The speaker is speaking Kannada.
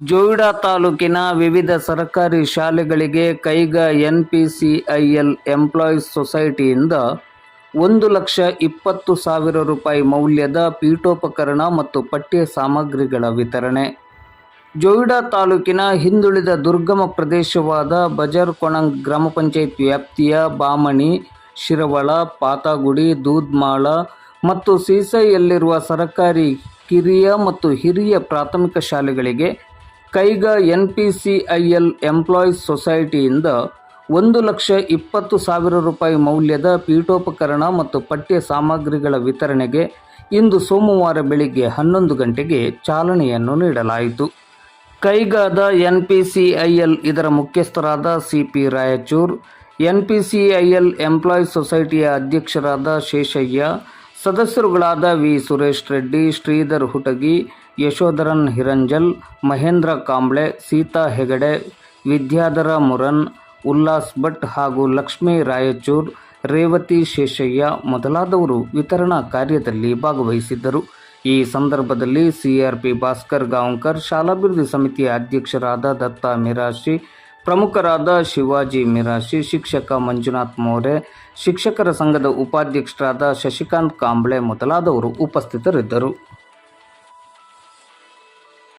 ಜೋಯಿಡಾ ತಾಲೂಕಿನ ವಿವಿಧ ಸರ್ಕಾರಿ ಶಾಲೆಗಳಿಗೆ ಕೈಗಾ ಎಲ್ ಎಂಪ್ಲಾಯೀಸ್ ಸೊಸೈಟಿಯಿಂದ ಒಂದು ಲಕ್ಷ ಇಪ್ಪತ್ತು ಸಾವಿರ ರೂಪಾಯಿ ಮೌಲ್ಯದ ಪೀಠೋಪಕರಣ ಮತ್ತು ಪಠ್ಯ ಸಾಮಗ್ರಿಗಳ ವಿತರಣೆ. ಜೋಯಿಡಾ ತಾಲೂಕಿನ ಹಿಂದುಳಿದ ದುರ್ಗಮ ಪ್ರದೇಶವಾದ ಬಜರ್ಕೊಣಂಗ್ ಗ್ರಾಮ ಪಂಚಾಯತ್ ವ್ಯಾಪ್ತಿಯ ಬಾಮಣಿ, ಶಿರವಳ, ಪಾತಾಗುಡಿ, ದೂದ್ಮಾಳ ಮತ್ತು ಸೀಸೈಯಲ್ಲಿರುವ ಸರ್ಕಾರಿ ಕಿರಿಯ ಮತ್ತು ಹಿರಿಯ ಪ್ರಾಥಮಿಕ ಶಾಲೆಗಳಿಗೆ Kaiga N P C I L employees ಸೊಸೈಟಿಯಿಂದ ಒಂದು ಲಕ್ಷ ಇಪ್ಪತ್ತು ಸಾವಿರ ರೂಪಾಯಿ ಮೌಲ್ಯದ ಪೀಠೋಪಕರಣ ಮತ್ತು ಪಠ್ಯ ಸಾಮಗ್ರಿಗಳ ವಿತರಣೆಗೆ ಇಂದು ಸೋಮವಾರ ಬೆಳಿಗ್ಗೆ ಹನ್ನೊಂದು ಗಂಟೆಗೆ ಚಾಲನೆಯನ್ನು ನೀಡಲಾಯಿತು. ಕೈಗಾದ N P C I L ಇದರ ಮುಖ್ಯಸ್ಥರಾದ C P Raichur, N P C I L employees ಸೊಸೈಟಿಯ ಅಧ್ಯಕ್ಷರಾದ ಶೇಷಯ್ಯ, ಸದಸ್ಯರುಗಳಾದ ವಿ ಸುರೇಶ್ ರೆಡ್ಡಿ, ಶ್ರೀಧರ್ ಹುಟಗಿ ಯಶೋಧರನ್ ಹಿರಂಜಲ್, ಮಹೇಂದ್ರ ಕಾಂಬ್ಳೆ, ಸೀತಾ ಹೆಗಡೆ, ವಿದ್ಯಾಧರ ಮುರನ್, ಉಲ್ಲಾಸ್ ಭಟ್ ಹಾಗೂ ಲಕ್ಷ್ಮೀ ರಾಯಚೂರ್, ರೇವತಿ ಶೇಷಯ್ಯ ಮೊದಲಾದವರು ವಿತರಣಾ ಕಾರ್ಯದಲ್ಲಿ ಭಾಗವಹಿಸಿದ್ದರು. ಈ ಸಂದರ್ಭದಲ್ಲಿ ಸಿಆರ್ಪಿ ಭಾಸ್ಕರ್ ಗಾಂವ್ಕರ್, ಶಾಲಾಭಿವೃದ್ಧಿ ಸಮಿತಿಯ ಅಧ್ಯಕ್ಷರಾದ ದತ್ತ ಮಿರಾಶಿ, ಪ್ರಮುಖರಾದ ಶಿವಾಜಿ ಮಿರಾಶಿ, ಶಿಕ್ಷಕ ಮಂಜುನಾಥ್ ಮೋರೆ, ಶಿಕ್ಷಕರ ಸಂಘದ ಉಪಾಧ್ಯಕ್ಷರಾದ ಶಶಿಕಾಂತ್ ಕಾಂಬ್ಳೆ ಮೊದಲಾದವರು ಉಪಸ್ಥಿತರಿದ್ದರು.